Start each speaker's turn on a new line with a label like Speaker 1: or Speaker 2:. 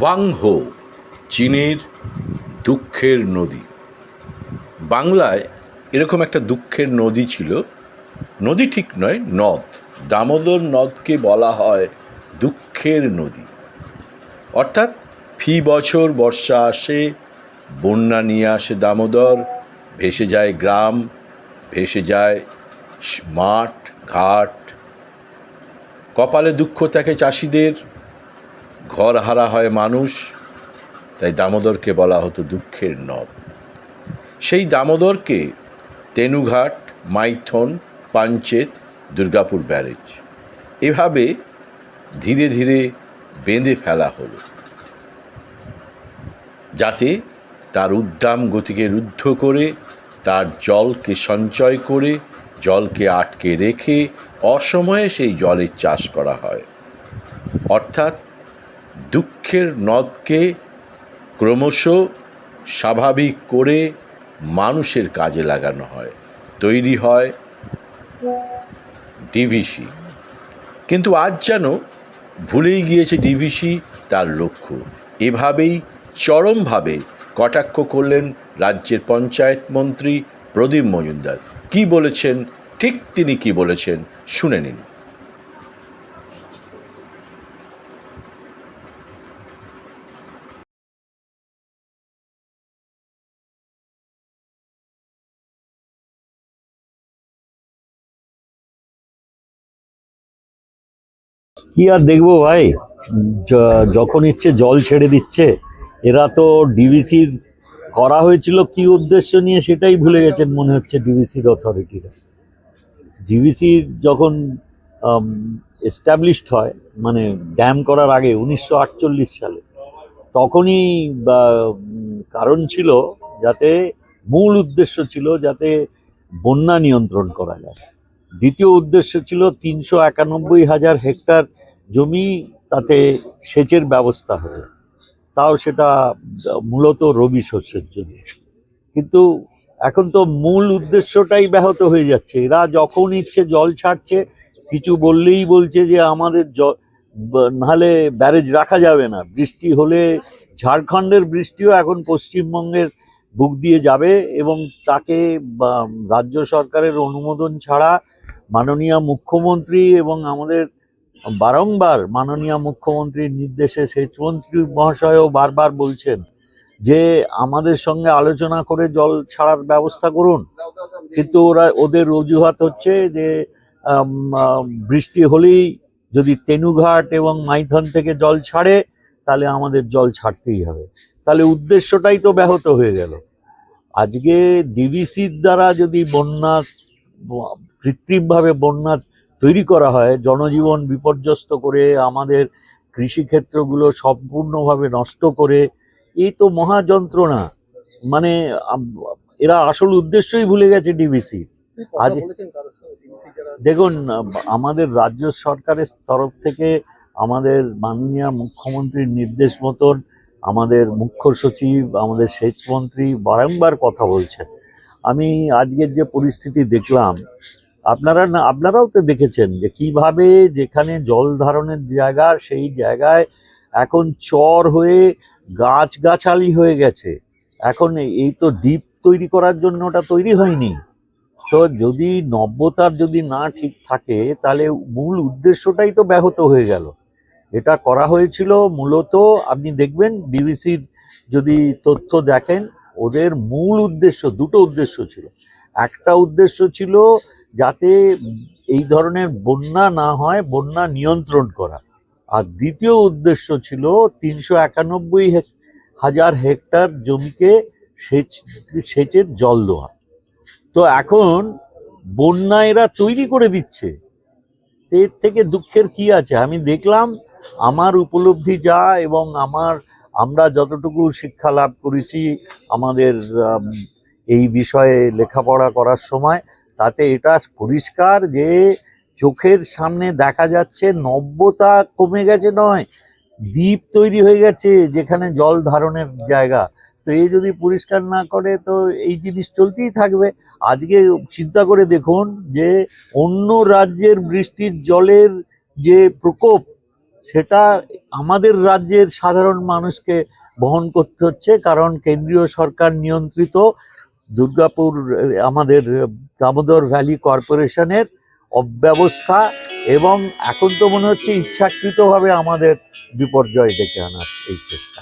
Speaker 1: ওয়াংহো চীনের দুঃখের নদী। বাংলায় এরকম একটা দুঃখের নদী ছিল। নদী ঠিক নয়, নদ। দামোদর নদকে বলা হয় দুঃখের নদী। অর্থাৎ ফি বছর বর্ষা আসে, বন্যা নিয়ে আসে দামোদর, ভেসে যায় গ্রাম, ভেসে যায় মাঠ, ঘাট। কপালে দুঃখ থাকে চাষিদের ঘর হারা হয় মানুষ, তাই দামোদরকে বলা হতো দুঃখের নদ। সেই দামোদরকে তেনুঘাট, মাইথন, পাঞ্চেত, দুর্গাপুর ব্যারেজ এভাবে ধীরে ধীরে বেঁধে ফেলা হলো যাতে তার উদ্দাম গতিকে রুদ্ধ করে, তার জলকে সঞ্চয় করে, জলকে আটকে রেখে অসময়ে সেই জলের চাষ করা হয়। অর্থাৎ দুঃখের নদকে ক্রমশ স্বাভাবিক করে মানুষের কাজে লাগানো হয়, তৈরি হয় ডিভিসি। কিন্তু আজ যেন ভুলেই গিয়েছে ডিভিসি তার লক্ষ্য। এভাবেই চরমভাবে কটাক্ষ করলেন রাজ্যের পঞ্চায়েত মন্ত্রী প্রদীপ মজুমদার। কি বলেছেন? ঠিক তিনি কি বলেছেন? শুনে নিন।
Speaker 2: কি আর দেখব ভাই? যখন ইচ্ছে জল ছেড়ে দিচ্ছে, এরা তো ডিভিসির করা হয়েছিল কি উদ্দেশ্য নিয়ে সেটাই ভুলে গেছেন মনে হচ্ছে ডিভিসির অথরিটিরা ডিভিসির যখন এস্টাবলিশড হয় মানে ড্যাম করার আগে উনিশশো আটচল্লিশ সালে, তখনই কারণ ছিল যাতে মূল উদ্দেশ্য ছিল যাতে বন্যা নিয়ন্ত্রণ করা যায়। দ্বিতীয় উদ্দেশ্য ছিল তিনশো একানব্বই হাজার হেক্টর জমি তাতে সেচের ব্যবস্থা হবে তাও সেটা মূলত রবি শস্যের জন্য। কিন্তু এখন তো মূল উদ্দেশ্যটাই ব্যাহত হয়ে যাচ্ছে। এরা যখন ইচ্ছে জল ছাড়ছে, কিছু বললেই বলছে যে আমাদের নাহলে ব্যারেজ রাখা যাবে না। বৃষ্টি হলে ঝাড়খণ্ডের বৃষ্টিও এখন পশ্চিমবঙ্গের বুক দিয়ে যাবে এবং তাকে রাজ্য সরকারের অনুমোদন ছাড়া মাননীয় মুখ্যমন্ত্রী এবং আমাদের বারংবার মাননীয় মুখ্যমন্ত্রীর নির্দেশে সেচমন্ত্রী মহাশয়ও বারবার বলছেন যে আমাদের সঙ্গে আলোচনা করে জল ছাড়ার ব্যবস্থা করুন। কিন্তু ওরা, ওদের অজুহাত হচ্ছে যে বৃষ্টি হলেই যদি তেনুঘাট এবং মাইথন থেকে জল ছাড়ে, তাহলে আমাদের জল ছাড়তেই হবে। তাহলে উদ্দেশ্যটাই তো ব্যাহত হয়ে গেল। আজকে ডিভিসির দ্বারা যদি বন্যা কৃত্রিমভাবে বন্যা তৈরি করা হয় জনজীবন বিপর্যস্ত করে আমাদের কৃষিক্ষেত্রগুলো সম্পূর্ণভাবে নষ্ট করে এই তো মহা যন্ত্রণা মানে এরা আসল উদ্দেশ্যই ভুলে গেছে ডিভিসি আজ দেখুন আমাদের রাজ্য সরকারের তরফ থেকে আমাদের মাননীয় মুখ্যমন্ত্রীর নির্দেশ মতন আমাদের মুখ্য সচিব আমাদের সেচমন্ত্রী বারংবার কথা বলছেন। আমি আজকের যে পরিস্থিতি দেখলাম, আপনারা না, আপনারাও তো দেখেছেন যে কীভাবে যেখানে জল ধারণের জায়গা, সেই জায়গায় এখন চর হয়ে গাছগাছালি হয়ে গেছে। এখন এই তো দ্বীপ তৈরি করার জন্য ওটা তৈরি হয়নি। তো যদি নব্যতার যদি না ঠিক থাকে, তাহলে মূল উদ্দেশ্যটাই তো ব্যাহত হয়ে গেল। এটা করা হয়েছিল মূলত, আপনি দেখবেন, বিবিসির যদি তথ্য দেখেন ওদের মূল উদ্দেশ্য, দুটো উদ্দেশ্য ছিল। একটা উদ্দেশ্য ছিল যাতে এই ধরনের বন্যা না হয়, বন্যা নিয়ন্ত্রণ করা। আর দ্বিতীয় উদ্দেশ্য ছিল তিনশো একানব্বই হাজার হেক্টর জমিকে সেচ, সেচের জল দেওয়া। তো এখন বন্যা এরা তৈরি করে দিচ্ছে। এর থেকে দুঃখের কি আছে? আমি দেখলাম আমার উপলব্ধি যা এবং আমার আমরা যতটুকু শিক্ষা লাভ করেছি আমাদের এই বিষয়ে লেখাপড়া করার সময়, তাতে এটা পরিষ্কার যে চোখের সামনে দেখা যাচ্ছে নব্যতা কমে গেছে নয়, দ্বীপ তৈরি হয়ে গেছে যেখানে জল ধারণের জায়গা। তো এই যদি পরিষ্কার না করে তো এই জিনিস চলতেই থাকবে। আজকে চিন্তা করে দেখুন যে অন্য রাজ্যের বৃষ্টির জলের যে প্রকোপ সেটা আমাদের রাজ্যের সাধারণ মানুষকে বহন করতে হচ্ছে, কারণ কেন্দ্রীয় সরকার নিয়ন্ত্রিত দুর্গাপুর, আমাদের দামোদর ভ্যালি কর্পোরেশনের অব্যবস্থা এবং এখন তো মনে হচ্ছে ইচ্ছাকৃতভাবে আমাদের বিপর্যয় ডেকে আনার এই চেষ্টা।